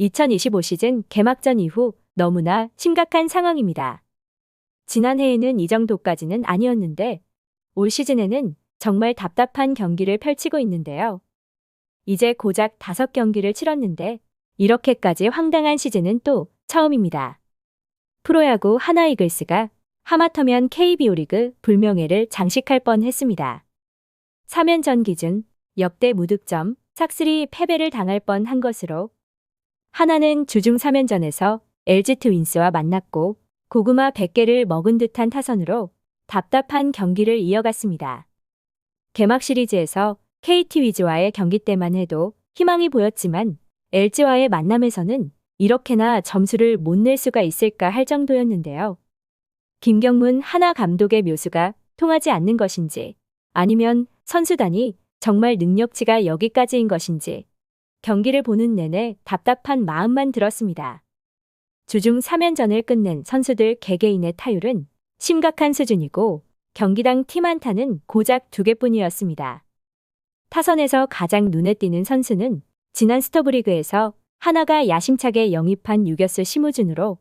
2025 시즌 개막전 이후 너무나 심각한 상황입니다. 지난해에는 이 정도까지는 아니었는데 올 시즌에는 정말 답답한 경기를 펼치고 있는데요. 이제 고작 5경기를 치렀는데 이렇게까지 황당한 시즌은 또 처음입니다. 프로야구 하나이글스가 하마터면 KBO 리그 불명예를 장식할 뻔 했습니다. 3연전 기준 역대 무득점 삭슬이 패배를 당할 뻔한 것으로 하나는 주중 3연전에서 LG 트윈스와 만났고 고구마 100개를 먹은 듯한 타선으로 답답한 경기를 이어갔습니다. 개막 시리즈에서 KT 위즈와의 경기 때만 해도 희망이 보였지만 LG와의 만남에서는 이렇게나 점수를 못 낼 수가 있을까 할 정도였는데요. 김경문 하나 감독의 묘수가 통하지 않는 것인지 아니면 선수단이 정말 능력치가 여기까지인 것인지 경기를 보는 내내 답답한 마음만 들었습니다. 주중 3연전을 끝낸 선수들 개개인의 타율은 심각한 수준이고 경기당 팀 안타는 고작 두 개뿐이었습니다. 타선에서 가장 눈에 띄는 선수는 지난 스토브리그에서 하나가 야심차게 영입한 유격수 심우준으로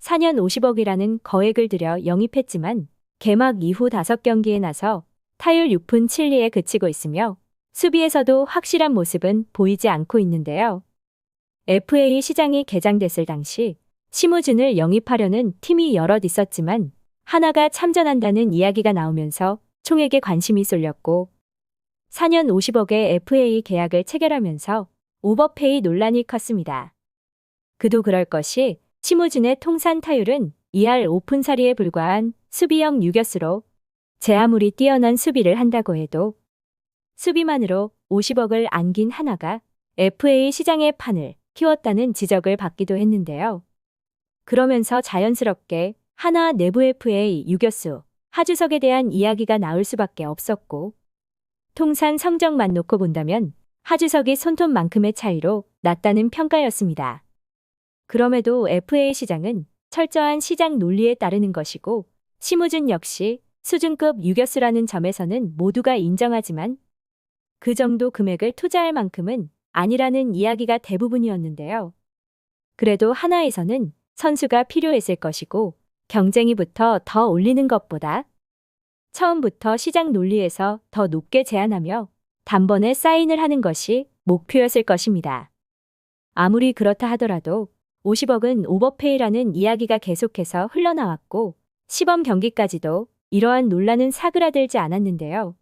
4년 50억이라는 거액을 들여 영입했지만 개막 이후 5경기에 나서 타율 6푼 7리에 그치고 있으며 수비에서도 확실한 모습은 보이지 않고 있는데요. FA 시장이 개장됐을 당시 심우준을 영입하려는 팀이 여럿 있었지만 하나가 참전한다는 이야기가 나오면서 총에게 관심이 쏠렸고 4년 50억의 FA 계약을 체결하면서 오버페이 논란이 컸습니다. 그도 그럴 것이 심우준의 통산 타율은 2할 5푼사리에 불과한 수비형 유격수로 제 아무리 뛰어난 수비를 한다고 해도 수비만으로 50억을 안긴 하나가 FA 시장의 판을 키웠다는 지적을 받기도 했는데요. 그러면서 자연스럽게 하나 내부 FA 유격수 하주석에 대한 이야기가 나올 수밖에 없었고 통산 성적만 놓고 본다면 하주석이 손톱만큼의 차이로 낮다는 평가였습니다. 그럼에도 FA 시장은 철저한 시장 논리에 따르는 것이고 심우준 역시 수준급 유격수라는 점에서는 모두가 인정하지만 그 정도 금액을 투자할 만큼은 아니라는 이야기가 대부분이었는데요. 그래도 하나에서는 선수가 필요했을 것이고 경쟁이 붙어 더 올리는 것보다 처음부터 시장 논리에서 더 높게 제한하며 단번에 사인을 하는 것이 목표였을 것입니다. 아무리 그렇다 하더라도 50억은 오버페이라는 이야기가 계속해서 흘러나왔고 시범 경기까지도 이러한 논란은 사그라들지 않았는데요.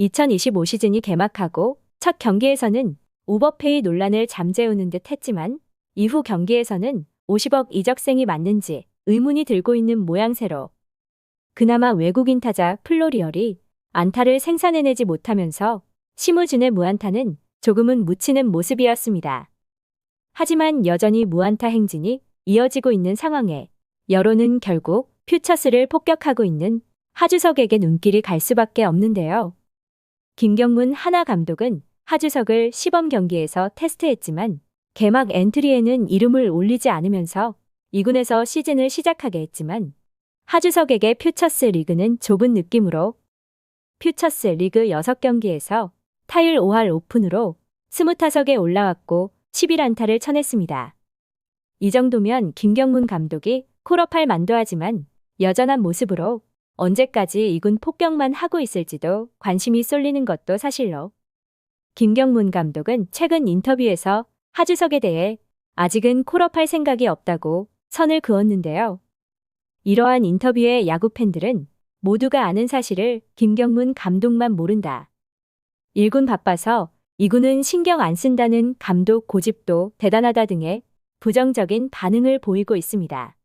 2025 시즌이 개막하고 첫 경기에서는 오버페이 논란을 잠재우는 듯 했지만 이후 경기에서는 50억 이적생이 맞는지 의문이 들고 있는 모양새로 그나마 외국인 타자 플로리얼이 안타를 생산해내지 못하면서 심우준의 무안타는 조금은 묻히는 모습이었습니다. 하지만 여전히 무안타 행진이 이어지고 있는 상황에 여론은 결국 퓨처스를 폭격하고 있는 하주석에게 눈길이 갈 수밖에 없는데요. 김경문 하나 감독은 하주석을 시범 경기에서 테스트했지만 개막 엔트리에는 이름을 올리지 않으면서 2군에서 시즌을 시작하게 했지만 하주석에게 퓨처스 리그는 좁은 느낌으로 퓨처스 리그 6경기에서 타율 5할 5푼으로 20타석에 올라왔고 11안타를 쳐냈습니다. 이 정도면 김경문 감독이 콜업할 만도 하지만 여전한 모습으로 언제까지 이군 폭격만 하고 있을지도 관심이 쏠리는 것도 사실로. 김경문 감독은 최근 인터뷰에서 하주석에 대해 아직은 콜업할 생각이 없다고 선을 그었는데요. 이러한 인터뷰에 야구 팬들은 모두가 아는 사실을 김경문 감독만 모른다. 1군 바빠서 2군은 신경 안 쓴다는 감독 고집도 대단하다 등의 부정적인 반응을 보이고 있습니다.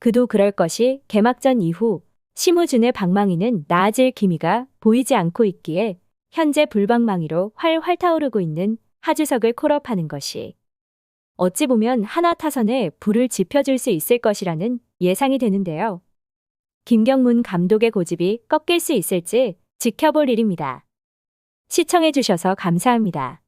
그도 그럴 것이 개막전 이후 심우준의 방망이는 나아질 기미가 보이지 않고 있기에 현재 불방망이로 활활 타오르고 있는 하주석을 콜업하는 것이 어찌 보면 하나 타선에 불을 지펴줄 수 있을 것이라는 예상이 되는데요. 김경문 감독의 고집이 꺾일 수 있을지 지켜볼 일입니다. 시청해주셔서 감사합니다.